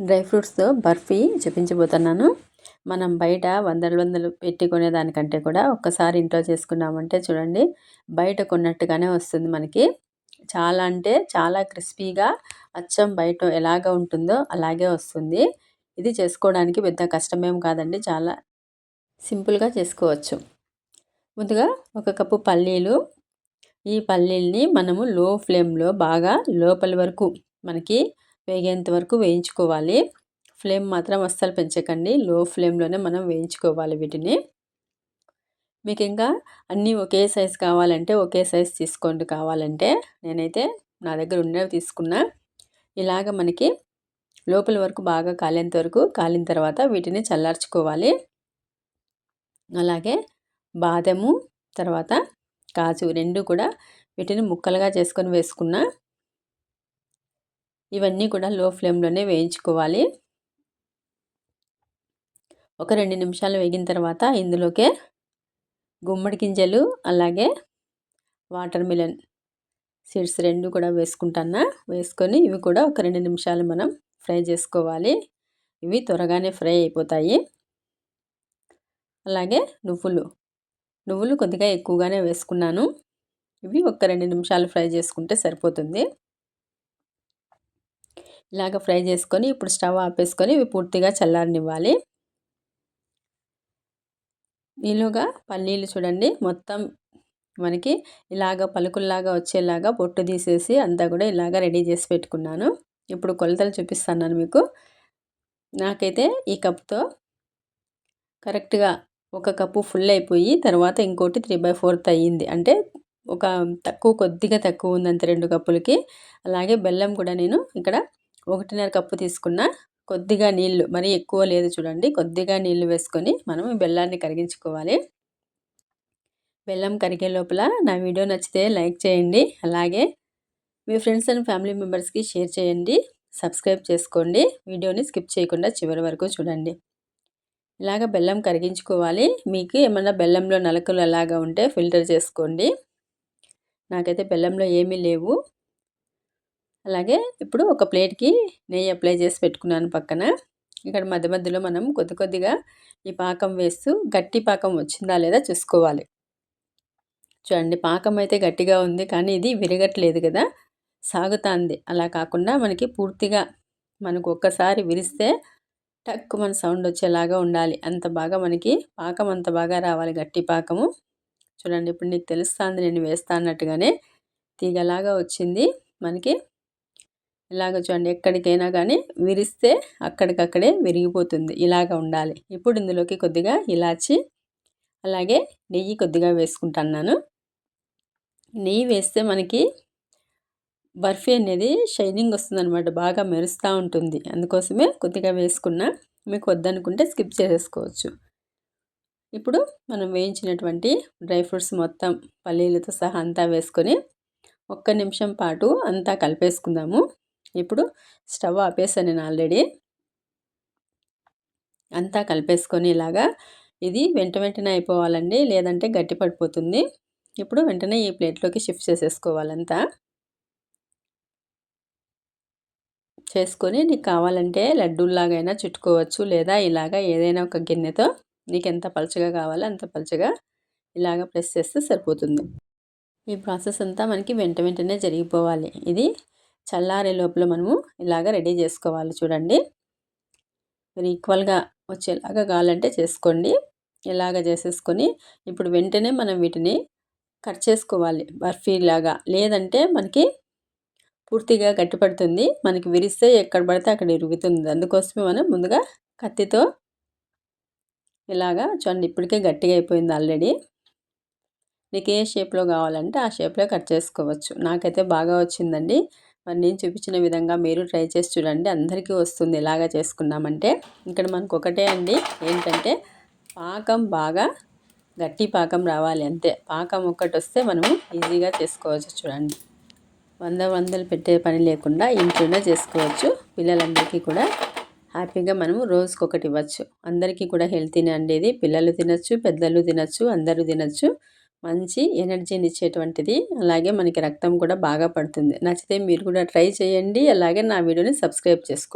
Dry ఫ్రూట్స్తో barfi చూపించబోతున్నాను. మనం బయట వందలు వందలు పెట్టి కొనేదానికంటే కూడా ఒక్కసారి ఇంట్లో చేసుకున్నామంటే చూడండి బయట కొన్నట్టుగానే వస్తుంది మనకి. చాలా అంటే చాలా క్రిస్పీగా అచ్చం బయట ఎలాగ ఉంటుందో అలాగే వస్తుంది. ఇది చేసుకోవడానికి పెద్ద కష్టమేం కాదండి చాలా సింపుల్గా చేసుకోవచ్చు. ముందుగా ఒక కప్పు పల్లీలు. ఈ పల్లీల్ని మనము లో ఫ్లేమ్లో బాగా లోపల వరకు మనకి వేగేంత వరకు వేయించుకోవాలి. ఫ్లేమ్ మాత్రం అస్సలు పెంచకండి. లో ఫ్లేమ్లోనే మనం వేయించుకోవాలి వీటిని. మీకు ఇంకా అన్నీ ఒకే సైజ్ కావాలంటే ఒకే సైజ్ తీసుకోండి కావాలంటే. నేనైతే నా దగ్గర ఉండేవి తీసుకున్నా. ఇలాగ మనకి లోపల వరకు బాగా కాలేంత వరకు కాలిన తర్వాత వీటిని చల్లార్చుకోవాలి. అలాగే బాదము తర్వాత కాజు రెండు కూడా వీటిని ముక్కలుగా చేసుకొని వేసుకున్నా. ఇవన్నీ కూడా లో ఫ్లేమ్లోనే వేయించుకోవాలి. ఒక రెండు నిమిషాలు వేగిన తర్వాత ఇందులోకే గుమ్మడి గింజలు అలాగే వాటర్ మిలన్ సీడ్స్ రెండు కూడా వేసుకుంటానా వేసుకొని ఇవి కూడా ఒక రెండు నిమిషాలు మనం ఫ్రై చేసుకోవాలి. ఇవి త్వరగానే ఫ్రై అయిపోతాయి. అలాగే నువ్వులు నువ్వులు కొద్దిగా ఎక్కువగానే వేసుకున్నాను. ఇవి ఒక రెండు నిమిషాలు ఫ్రై చేసుకుంటే సరిపోతుంది. ఇలాగ ఫ్రై చేసుకొని ఇప్పుడు స్టవ్ ఆపేసుకొని ఇవి పూర్తిగా చల్లారనివ్వాలి. ఈలోగా పల్లీలు చూడండి మొత్తం మనకి ఇలాగ పలుకుల్లాగా వచ్చేలాగా పొట్టు తీసేసి అంతా కూడా ఇలాగ రెడీ చేసి పెట్టుకున్నాను. ఇప్పుడు కొలతలు చూపిస్తున్నాను మీకు. నాకైతే ఈ కప్తో కరెక్ట్గా ఒక కప్పు ఫుల్ అయిపోయి తర్వాత ఇంకోటి త్రీ బై ఫోర్త్ అయ్యింది. అంటే ఒక తక్కువ కొద్దిగా తక్కువ ఉందంత రెండు కప్పులకి. అలాగే బెల్లం కూడా నేను ఇక్కడ ఒకటిన్నర కప్పు తీసుకున్న కొద్దిగా నీళ్ళు మరీ ఎక్కువ లేదు చూడండి. కొద్దిగా నీళ్ళు వేసుకొని మనం బెల్లాన్ని కరిగించుకోవాలి. బెల్లం కరిగే లోపల నా వీడియో నచ్చితే లైక్ చేయండి. అలాగే మీ ఫ్రెండ్స్ అండ్ ఫ్యామిలీ మెంబర్స్కి షేర్ చేయండి. సబ్స్క్రైబ్ చేసుకోండి. వీడియోని స్కిప్ చేయకుండా చివరి వరకు చూడండి. ఇలాగ బెల్లం కరిగించుకోవాలి. మీకు ఏమన్నా బెల్లంలో నలకలు అలాగా ఉంటే ఫిల్టర్ చేసుకోండి. నాకైతే బెల్లంలో ఏమీ లేవు. అలాగే ఇప్పుడు ఒక ప్లేట్కి నెయ్యి అప్లై చేసి పెట్టుకున్నాను పక్కన. ఇక్కడ మధ్య మధ్యలో మనం కొద్ది కొద్దిగా ఈ పాకం వేస్తూ గట్టి పాకం వచ్చిందా లేదా చూసుకోవాలి. చూడండి పాకం అయితే గట్టిగా ఉంది కానీ ఇది విరగట్లేదు కదా. సాగుతుంది. అలా కాకుండా మనకి పూర్తిగా మనకు ఒక్కసారి విరిస్తే టక్ మన సౌండ్ వచ్చేలాగా ఉండాలి. అంత బాగా మనకి పాకం అంత బాగా రావాలి గట్టి పాకము. చూడండి ఇప్పుడు నీకు తెలుస్తుంది నేను వేస్తా అన్నట్టుగానే తీగలాగా వచ్చింది. మనకి ఇలాగ చూడండి ఎక్కడికైనా కానీ విరిస్తే అక్కడికక్కడే విరిగిపోతుంది ఇలాగ ఉండాలి. ఇప్పుడు ఇందులోకి కొద్దిగా ఇలాచి అలాగే నెయ్యి కొద్దిగా వేసుకుంటున్నాను. నెయ్యి వేస్తే మనకి బర్ఫీ అనేది షైనింగ్ వస్తుందన్నమాట బాగా మెరుస్తూ ఉంటుంది. అందుకోసమే కొద్దిగా వేసుకున్నా మీకు వద్దనుకుంటే స్కిప్ చేసేసుకోవచ్చు. ఇప్పుడు మనం వేయించినటువంటి డ్రై ఫ్రూట్స్ మొత్తం పల్లీలతో సహా అంతా వేసుకొని ఒక్క నిమిషం పాటు అంతా కలిపేసుకుందాము. ఇప్పుడు స్టవ్ ఆపేసాను నేను ఆల్రెడీ. అంతా కలిపేసుకొని ఇలాగా ఇది వెంట వెంటనే అయిపోవాలండి లేదంటే గట్టి పడిపోతుంది. ఇప్పుడు వెంటనే ఈ ప్లేట్లోకి షిఫ్ట్ చేసేసుకోవాలంతా చేసుకొని నీకు కావాలంటే లడ్డూల్లాగైనా చుట్టుకోవచ్చు లేదా ఇలాగా ఏదైనా ఒక గిన్నెతో నీకు ఎంత పలుచగా కావాలో అంత పలుచగా ఇలాగ ప్రెస్ చేస్తే సరిపోతుంది. ఈ ప్రాసెస్ అంతా మనకి వెంట వెంటనే జరిగిపోవాలి. ఇది చల్లారే లోపల మనము ఇలాగ రెడీ చేసుకోవాలి చూడండి. మీరు ఈక్వల్గా వచ్చేలాగా కావాలంటే చేసుకోండి. ఇలాగ చేసేసుకొని ఇప్పుడు వెంటనే మనం వీటిని కట్ చేసుకోవాలి. బర్ఫీ లాగా. లేదంటే మనకి పూర్తిగా గట్టిపడుతుంది. మనకి విరిస్తే ఎక్కడ పడితే అక్కడ ఇరుగుతుంది. అందుకోసమే మనం ముందుగా కత్తితో ఇలాగా చూడండి ఇప్పటికే గట్టిగా అయిపోయింది ఆల్రెడీ. మీకు ఏ షేప్లో కావాలంటే ఆ షేప్లో కట్ చేసుకోవచ్చు. నాకైతే బాగా వచ్చిందండి. మరి నేను చూపించిన విధంగా మీరు ట్రై చేసి చూడండి. అందరికీ వస్తుంది. ఎలాగా చేసుకున్నామంటే ఇక్కడ మనకు ఒకటే అండి. ఏంటంటే పాకం బాగా గట్టి పాకం రావాలి అంతే. పాకం ఒక్కటి వస్తే మనము ఈజీగా చేసుకోవచ్చు చూడండి. వంద వందలు పెట్టే పని లేకుండా ఇంట్లోనే చేసుకోవచ్చు. పిల్లలందరికీ కూడా హ్యాపీగా మనము రోజుకొకటి ఇవ్వచ్చు. అందరికీ కూడా హెల్తీనే ఇది. పిల్లలు తినచ్చు పెద్దలు తినచ్చు అందరూ తినచ్చు. మంచి ఎనర్జీని ఇచ్చేటువంటిది అలాగే మనకి రక్తం కూడా బాగా పడుతుంది. నచ్చితే మీరు కూడా ట్రై చేయండి. అలాగే నా వీడియోని సబ్స్క్రైబ్ చేసుకోండి.